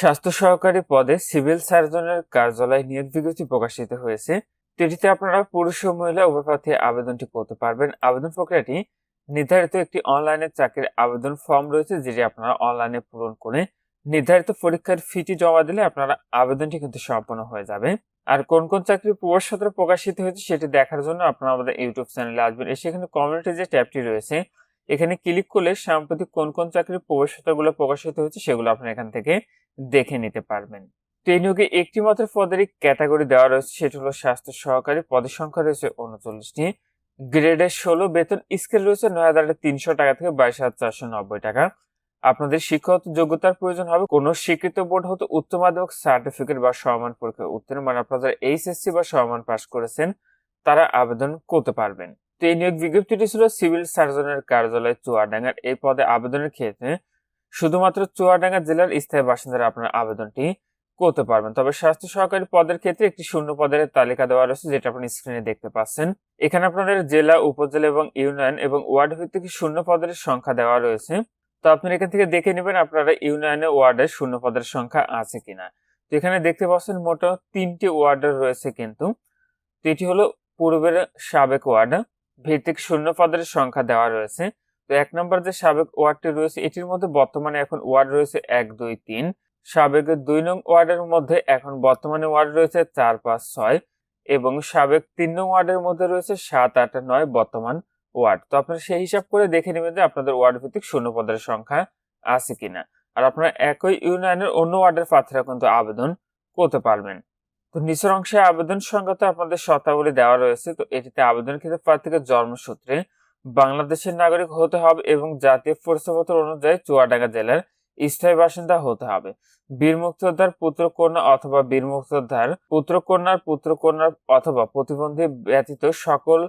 স্বাস্থ্য সহকারী পদে সিভিল সার্জনের কার্যালয় নিয়োগ বিজ্ঞপ্তি প্রকাশিত হয়েছে। এটিতে আপনারা পুরুষ ও মহিলা উভয় প্রার্থী আবেদনটি করতে পারবেন। আবেদন প্রক্রিয়াটি নির্ধারিত একটি অনলাইনে চাকরির আবেদন ফর্ম রয়েছে, যেটি আপনারা অনলাইনে পূরণ করে নির্ধারিত পরীক্ষার ফিটি জমা দিলে আপনারা আবেদনটি কিন্তু সম্পন্ন হয়ে যাবে। আর কোন কোন চাকরির প্রবেশপত্র প্রকাশিত হয়েছে সেটি দেখার জন্য আপনারা আমাদের ইউটিউব চ্যানেলে আসবেন। এসে এখানে কমিউনিটি যে ট্যাবটি রয়েছে, এখানে ক্লিক করলে সাম্প্রতিক কোন কোন চাকরির প্রবেশপত্রগুলো প্রকাশিত হয়েছে সেগুলো আপনারা এখান থেকে দেখে নিতে পারবেন। এই নিয়োগে একটি মাত্র পদেরই ক্যাটাগরি দেওয়া রয়েছে, সেটি হলো স্বাস্থ্য সহকারী। পদের সংখ্যা রয়েছে উনচল্লিশটি গ্রেডের ষোলো, বেতন স্কেল রয়েছে নয় হাজার তিনশো টাকা থেকে বাইশ হাজার চারশো নব্বই টাকা। আপনাদের শিক্ষাগত যোগ্যতার প্রয়োজন হবে। কোন স্বীকৃত বোর্ড হতে উচ্চ মাধ্যমিক সার্টিফিকেট বা সমান পরীক্ষা উত্তীর্ণ মানে আপনারা এইচএসসি বা সমান পাস করেছেন, তারা আবেদন করতে পারবেন। তো এই নিয়োগ বিজ্ঞপ্তিটি ছিল সিভিল সার্জনের কার্যালয় চুয়াডাঙ্গার। এই পদে আবেদনের ক্ষেত্রে শুধুমাত্র চুয়াডাঙ্গা জেলার স্থায়ী বাসিন্দারা আপনার আবেদনটি করতে পারবেন। তবে স্বাস্থ্য সহকারী পদের ক্ষেত্রে একটি শূন্য পদের তালিকা দেওয়া রয়েছে, যেটা আপনি স্ক্রিনে দেখতে পাচ্ছেন। এখানে আপনাদের জেলা, উপজেলা এবং ইউনিয়ন এবং ওয়ার্ড ভিত্তিক শূন্য পদের সংখ্যা দেওয়া রয়েছে। তো আপনারা এখান থেকে দেখে নেবেন আপনারা ইউনিয়নে, ওয়ার্ডে শূন্য পদের সংখ্যা আছে কিনা। তো এখানে দেখতে পাচ্ছেন মোট তিনটি ওয়ার্ডের রয়েছে কিন্তু। তো এটি হলো পূর্বের সাবেক ওয়ার্ড। ভিত্তিক শূন্য পদের সংখ্যা দেওয়া রয়েছে। তো এক নম্বর যে সাবেক ওয়ার্ডটি রয়েছে, এটির মধ্যে বর্তমানে এখন ওয়ার্ড রয়েছে এক, দুই, তিন। সাবেকের দুই নং ওয়ার্ডের মধ্যে এখন বর্তমানে ওয়ার্ড রয়েছে চার, পাঁচ, ছয় এবং সাবেক তিন নং ওয়ার্ডের মধ্যে রয়েছে সাত, আট, নয় বর্তমান ওয়ার্ড। তো আপনারা সেই হিসাব করে দেখে নেবেন যে আপনাদের ওয়ার্ড ভিত্তিক শূন্য পদের সংখ্যা আছে কিনা। আর আপনারা একই ইউনিয়নের অন্য ওয়ার্ডের প্রার্থীরা কিন্তু আবেদন করতে পারবেন। তো নিচের অংশে আবেদন সংখ্যা তো আপনাদের শতাবলী দেওয়া রয়েছে। তো এটিতে আবেদন ক্ষেত্রে প্রার্থীকে জন্মসূত্রে বাংলাদেশের নাগরিক হতে হবে এবং জাতীয় পরিচয়পত্র অনুযায়ী চুয়াডাঙ্গা জেলার স্থায়ী বাসিন্দা হতে হবে। বীর মুক্তিযোদ্ধার পুত্র কন্যা অথবা বীর মুক্তিযোদ্ধার পুত্র কন্যার পুত্র কন্যার অথবা প্রতিবন্ধী ব্যতীত সকল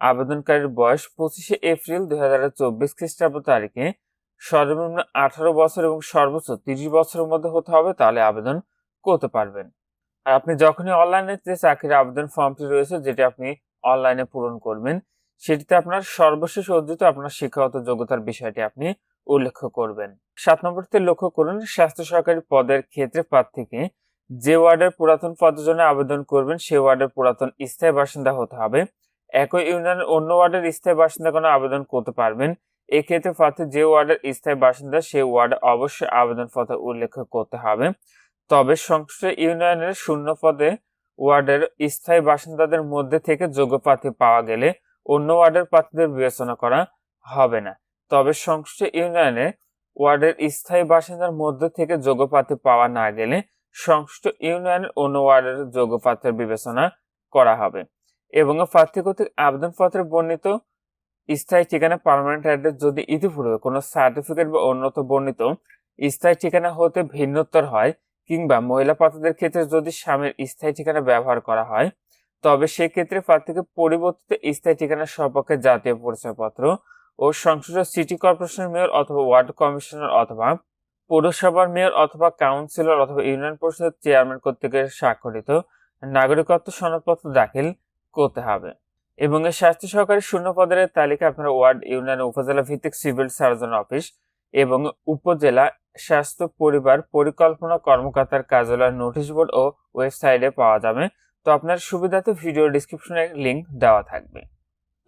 আবেদনকারীর বয়স পঁচিশে এপ্রিল দুই হাজার চব্বিশ খ্রিস্টাব্দ তারিখে সর্বনিম্ন আঠারো বছর এবং সর্বোচ্চ তিরিশ বছরের মধ্যে হতে হবে, তাহলে আবেদন করতে পারবেন। আর আপনি যখনই অনলাইনে চাকরির আবেদন ফর্মটি রয়েছে, যেটি আপনি অনলাইনে পূরণ করবেন সেটিতে আপনার সর্বশেষ অর্জিত আপনার শিক্ষাগত যোগ্যতার বিষয়টি আপনি উল্লেখ করবেন। সাত নম্বরতে লক্ষ্য করুন, স্বাস্থ্য সহকারী পদের ক্ষেত্রে প্রার্থীকে যে ওয়ার্ডের পুরাতন পদের জন্য আবেদন করবেন, সে ওয়ার্ডের পুরাতন স্থায়ী বাসিন্দা হতে হবে। একই ইউনিয়নের অন্য ওয়ার্ডের স্থায়ী বাসিন্দা কোনো আবেদন করতে পারবেন। এক্ষেত্রে প্রার্থী যে ওয়ার্ডের স্থায়ী বাসিন্দা, সে ওয়ার্ডে অবশ্যই আবেদন আবেদনপত্র উল্লেখ করতে হবে। তবে সংশ্লিষ্ট ইউনিয়নের শূন্য পদে ওয়ার্ডের স্থায়ী বাসিন্দাদের মধ্যে থেকে যোগ্য প্রার্থী পাওয়া গেলে অন্য ওয়ার্ডের প্রার্থীদের বিবেচনা করা হবে না। তবে সংশ্লিষ্ট ইউনিয়নে ওয়ার্ডের স্থায়ী বাসিন্দার মধ্যে থেকে যোগ্য প্রার্থী পাওয়া না গেলে সংশ্লিষ্ট ইউনিয়নের অন্য ওয়ার্ডের যোগ্য প্রার্থীর বিবেচনা করা হবে এবং প্রার্থী কর্তৃক আবেদনপত্রে বর্ণিত স্থায়ী ঠিকানা পার্মানেন্ট অ্যাড্রেস যদি ইতিপূর্বে কোনো সার্টিফিকেট বা অন্যত বর্ণিত স্থায়ী ঠিকানা হতে ভিন্নোত্তর হয় কিংবা মহিলা প্রার্থীদের ক্ষেত্রে যদি স্বামীর স্থায়ী ঠিকানা ব্যবহার করা হয় তবে সেক্ষেত্রে প্রার্থীকে পরিবর্তিত স্থায়ী ঠিকানার সপক্ষে জাতীয় পরিচয়পত্র ও সংসদীয় সিটি কর্পোরেশন মেয়র অথবা ওয়ার্ড কমিশনার অথবা পৌরসভার মেয়র অথবা কাউন্সিলর অথবা ইউনিয়ন পরিষদের চেয়ারম্যান কর্তৃক স্বাক্ষরিত নাগরিকত্ব সনদপত্র দাখিল করতে হবে। এবং এই স্বাস্থ্য সহকারী শূন্য পদের তালিকা আপনারা ওয়ার্ড, ইউনিয়ন উপজেলা ভিত্তিক সিভিল সার্জন অফিস এবং উপজেলা স্বাস্থ্য পরিবার পরিকল্পনা কর্মকর্তার কার্যালয়ের নোটিশ বোর্ড ও ওয়েবসাইটে পাওয়া যাবে। তো আপনার সুবিধাতে ভিডিও ডিসক্রিপশনে লিংক দেওয়া থাকবে।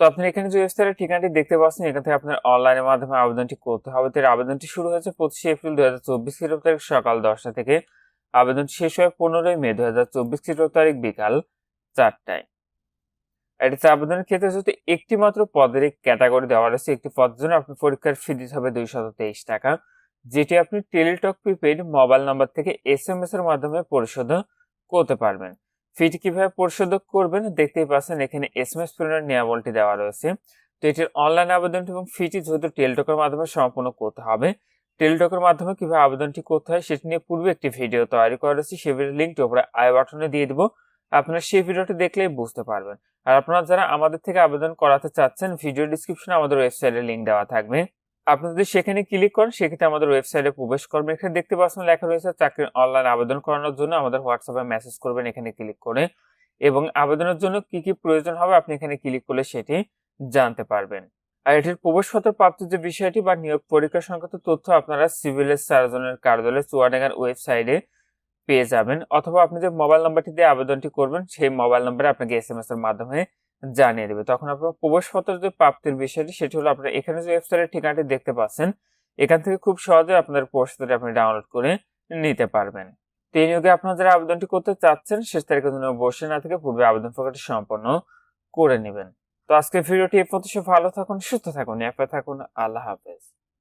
তো আপনি এখানে যে ওয়েবসাইটের ঠিকানাটি দেখতে পাচ্ছেন এখান থেকে আপনার অনলাইনের মাধ্যমে আবেদনটি করতে হবে। তো আবেদনটি শুরু হয়েছে পঁচিশে এপ্রিল দুই হাজার চব্বিশ খ্রিস্টাব্দ তারিখ সকাল দশটা থেকে। আবেদন শেষ হয় পনেরোই মে দু হাজার চব্বিশ খ্রিস্টাব্দ তারিখ বিকাল চারটায়। এটিতে আবেদনের ক্ষেত্রে যদি একটি মাত্র পদের ক্যাটাগরি দেওয়া রয়েছে। একটি পদের জন্য আপনি পরীক্ষার ফি দিতে হবে দুইশত তেইশ টাকা, যেটি আপনি টেলিটক প্রিপেড মোবাইল নাম্বার থেকে এস এম এস এর মাধ্যমে পরিশোধ করতে পারবেন। ফিটি কীভাবে পরিশোধক করবেন? দেখতেই পাচ্ছেন এখানে এস প্রিন্টার নিয়ামলটি দেওয়া রয়েছে। তো এটির অনলাইন আবেদনটি এবং ফিটি যেহেতু টেলিটকের মাধ্যমে সম্পূর্ণ করতে হবে, টেলিটকের মাধ্যমে কীভাবে আবেদনটি করতে হয় সেটি নিয়ে পূর্বে একটি ভিডিও তৈরি করা রয়েছে। সেই ভিডিওর লিঙ্কটি উপরে আই বাটনে দিয়ে দিব। আপনারা সেই ভিডিওটি দেখলেই বুঝতে পারবেন। আর আপনারা যারা আমাদের থেকে আবেদন করাতে চাচ্ছেন, ভিডিও ডিসক্রিপশনে আমাদের ওয়েবসাইটের লিঙ্ক দেওয়া থাকবে। আপনি যদি সেখানে ক্লিক করেন, সেক্ষেত্রে আমাদের ওয়েবসাইটে প্রবেশ করবেন এখানে দেখতে পাচ্ছেন লেখা রয়েছে চাকরির অনলাইন আবেদন করানোর জন্য আমাদের হোয়াটসঅ্যাপে মেসেজ করবেন, এখানে ক্লিক করে। এবং আবেদনের জন্য কি কি প্রয়োজন হবে আপনি এখানে ক্লিক করলে সেটি জানতে পারবেন। আর এটির প্রবেশপত্র প্রাপ্ত যে বিষয়টি বা নিয়োগ পরীক্ষা সংক্রান্ত তথ্য আপনারা সিভিলের সার্জনের কার্যালয়ে চুয়াডাঙ্গার ওয়েবসাইটে পেয়ে যাবেন। অথবা আপনি যে মোবাইল নাম্বারটি দিয়ে আবেদনটি করবেন, সেই মোবাইল নাম্বারে আপনাকে এস এম এস এর মাধ্যমে জানিয়ে দেবে। তখন আপনার প্রবেশপত্র যে প্রাপ্তির বিষয়টি, সেটি হলো আপনার এখানে যে ওয়েবসাইটের ঠিকানাটি দেখতে পাচ্ছেন, এখান থেকে খুব সহজে আপনাদের প্রবেশপত্রটি আপনি ডাউনলোড করে নিতে পারবেন। তো এই নিয়োগে আপনারা যারা আবেদনটি করতে চাচ্ছেন, শেষ তারিখের জন্য বসে না থেকে পূর্বে আবেদন প্রক্রিয়াটি সম্পন্ন করে নেবেন। তো আজকের ভিডিওটি এ পর্যন্ত ভালো থাকুন, সুস্থ থাকুন অ্যাপে থাকুন, আল্লাহ হাফেজ।